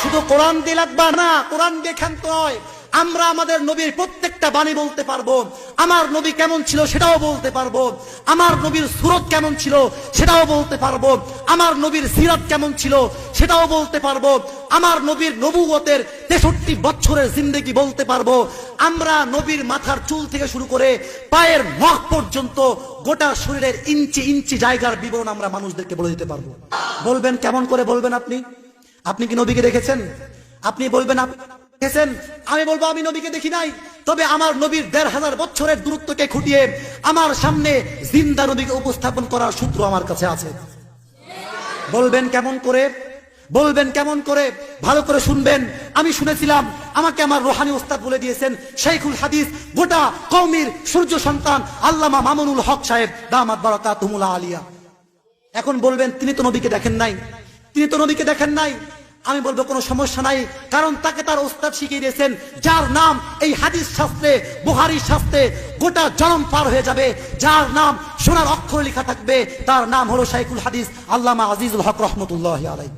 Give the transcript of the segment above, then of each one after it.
শুধু কোরআন দিয়ে লাগবা না, কোরআন দিয়ে ক্ষান্ত নয় আমরা আমাদের নবীর প্রত্যেকটা বাণী বলতে পারব। আমার নবী কেমন ছিল সেটাও বলতে পারব। আমার নবীর সুরত কেমন ছিল সেটাও বলতে পারব। আমার নবীর সিরাত কেমন ছিল সেটাও বলতে পারব। আমার নবীর নবুয়তের তেষট্টি বছরের জিন্দগি বলতে পারব। আমরা নবীর মাথার চুল থেকে শুরু করে পায়ের নখ পর্যন্ত গোটা শরীরের ইঞ্চি ইঞ্চি জায়গার বিবরণ আমরা মানুষদেরকে বলে দিতে পারব। বলবেন, কেমন করে বলবেন আপনি? আপনি কি নবীকে দেখেছেন? আপনি বলবেন দেখেছেন? আমি বলব, আমি নবীকে দেখি নাই। তবে আমার নবীর দেড় হাজার বছরের দূরত্বকে খুঁটিয়ে আমার সামনে জিন্দা নবীকে উপস্থাপন করার সূত্র আমার কাছে আছে। বলবেন কেমন করে? বলবেন কেমন করে? ভালো করে শুনবেন। আমি শুনেছিলাম, আমাকে আমার রোহানি ওস্তাদ বলে দিয়েছেন শেখুল হাদিস, গোটা কৌমির সূর্য সন্তান, আল্লামা মামুনুল হক সাহেব, দামাত বারাকা তুমুলা আলিয়া। এখন বলবেন, তিনি তো নবীকে দেখেন নাই। তিনি তো নবীকে দেখেন নাই। আমি বলব, কোনো সমস্যা নাই। কারণ তাকে তার ওস্তাদ শিখিয়ে দিয়েছেন, যার নাম এই হাদিস শাস্ত্রে, বুহারি শাস্ত্রে গোটা জনম পার হয়ে যাবে। যার নাম সোনার অক্ষর লেখা থাকবে, তার নাম হলো শাইকুল হাদিস আল্লামা আজিজুল হক রহমতুল্লাহ আলাই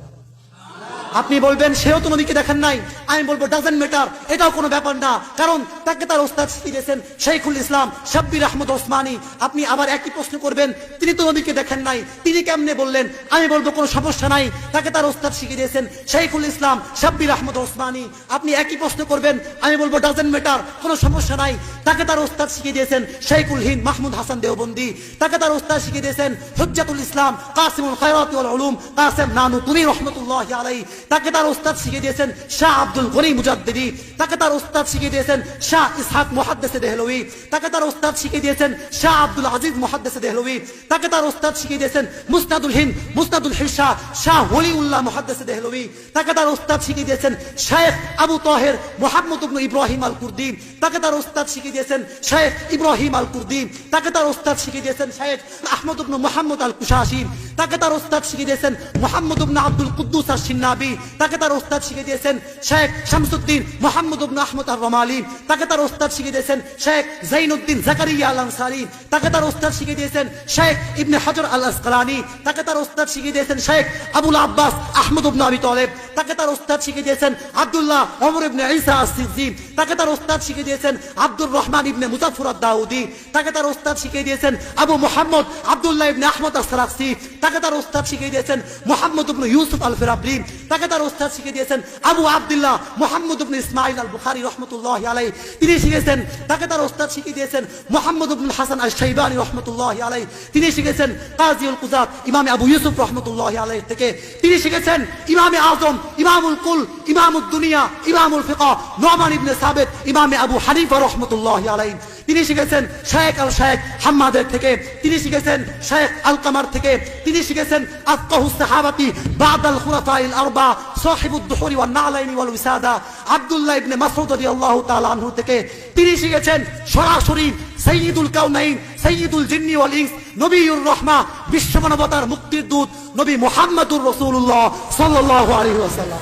আপনি বলবেন, সেও তো নবীকে দেখেন নাই। আমি বলব ডাজেন্ট ম্যাটার এটাও কোনো ব্যাপার না। কারণ তাকে তার ওস্তাদ শিখিয়ে দিয়েছেন শেখুল ইসলাম শাব্বির আহমদ ওসমানী। আপনি আবার একই প্রশ্ন করবেন, তিনি তো নবীকে দেখেন নাই। তিনি কেমনে বললেন? আমি বলব, কোনো সমস্যা নাই। তাকে তার ওস্তাদ শিখিয়ে দিয়েছেন শেখুল ইসলাম শাব্বির আহমদ ওসমানী। আপনি একই প্রশ্ন করবেন, আমি বলব ডাজেন্ট ম্যাটার কোনো সমস্যা নাই। তাকে তার ওস্তাদ শিখিয়ে দিয়েছেন শেখুল হিন্দ মাহমুদ হাসান দেওবন্দি। তাকে তার ওস্তাদ শিখিয়ে দিয়েছেন হুজ্জাতুল ইসলাম, কাসিমুল খায়রাত উলুম। কাসেম নানু, তুমি রহমতুল্লাহ আলাই তাকে তার ওস্তাদ শিখিয়ে দিয়েছেন শাহ আব্দুল গনি মুজাদ্দিদি। তাকে তার ওস্তাদ শিখিয়ে দিয়েছেন শাহ ইসহাক মুহাদ্দিসে দেহলভী তাকে তার ওস্তাদ শিখিয়ে দিয়েছেন শাহ আব্দুল আজিজ মুহাদ্দিসে দেহলভী তাকে তার ওস্তাদ শিখিয়ে দিয়েছেন মুস্তাদুল হিন্দ মুস্তাদুল হিরশা শাহ ওলিউল্লাহ মুহাদ্দিসে দেহলভী তাকে তার ওস্তাদ শিখিয়ে দিয়েছেন শায়েখ আবু তাহের মোহাম্মদ ইব্রাহিম আল কুর্দি তাকে তার ওস্তাদ শিখিয়ে দিয়েছেন শায়েখ ইব্রাহিম আল কুর্দি তাকে তার ওস্তাদ শিখিয়ে দিয়েছেন শায়েখ আহমদ মোহাম্মদ আল কুশাসি তাকে তার ওস্তাদ শিখিয়ে দিয়েছেন মোহাম্মদ উবনা আব্দুল কুদ্দুস আর সিন্নাবি তাকে তার ওস্তাদ শিখিয়ে দিয়েছেন শেখ শামসুদ্দিন মোহাম্মদ উবনা আহমদ আর রমালি তাকে তার ওস্তাদ শিখিয়ে দিয়েছেন শেখ জাইনুদ্দিন জাকারিয়া আল আনসারি তাকে তার ওস্তাদ শিখিয়ে দিয়েছেন শেখ ইবনে হজর আল আসকালানি তাকে তার ওস্তাদ শিখিয়ে দিয়েছেন শেখ আবুল আব্বাস আহমদ উবনা আবি তালেব। তাকে তার ওস্তাদ শিখিয়ে দিয়েছেন আব্দুল্লাহ ওমর ইবনে ঈসা আস-সিদ্দিক। তাকে তার ওস্তাদ শিখিয়ে দিয়েছেন আব্দুর রহমান ইবনে মুজাফফর আদ-দাউদি। তাকে তার ওস্তাদ শিখিয়ে দিয়েছেন আবু মুহাম্মদ আব্দুল্লাহ ইবনে আহমদ আস-সারাক্সি তাকে তার ওস্তাদ শিখিয়ে দিয়েছেন মোহাম্মদ ইবনে ইউসুফ আল ফিরাবরি তাকে তার ওস্তাদ শিখিয়ে দিয়েছেন আবু আব্দুল্লাহ মোহাম্মদ ইবনে ইসমাইল আল বুখারী রাহমাতুল্লাহ আলাইহি। তিনি শিখেছেন, তাকে তার ওস্তাদ শিখিয়ে দিয়েছেন মোহাম্মদ ইবনে হাসান আল শাইবানি রাহমাতুল্লাহ আলাইহি। তিনি শিখেছেন কাজীউল কুজাত ইমামে আবু ইউসুফ রাহমাতুল্লাহ আলাইহি থেকে। তিনি শিখেছেন ইমামে আজম ইমামুল কুল ইমামুদ দুনিয়া ইমামুল ফিকা নোমান ইবনে সাবেদ ইমামে আবু হানিফা রহমতুল্লাহ আলাইহি। তিনি শিখেছেন শেখ আল শেখ হাম্মাদের থেকে, তিনি শিখেছেন শেখ আল কামার থেকে, তিনি শিখেছেন আফকাহু সাহাবাতি বাদ আল খুলাফাইল আরবা, সাহিবুদ দুহুরি ওয়ান নালাইনি ওয়াল উসাদা, আব্দুল্লাহ ইবনে মাসউদ রাদিয়াল্লাহু তাআলা আনহু থেকে তিনি শিখেছেন সরাসরি সাইয়্যিদুল কাউনাইন সাইয়্যিদুল জিন্নি ওয়াল ইনস, নবীউর রহমা, বিশ্ব মানবতার মুক্তির দূত নবী মুহাম্মদুর রাসূলুল্লাহ সাল্লাল্লাহু আলাইহি ওয়াসাল্লাম।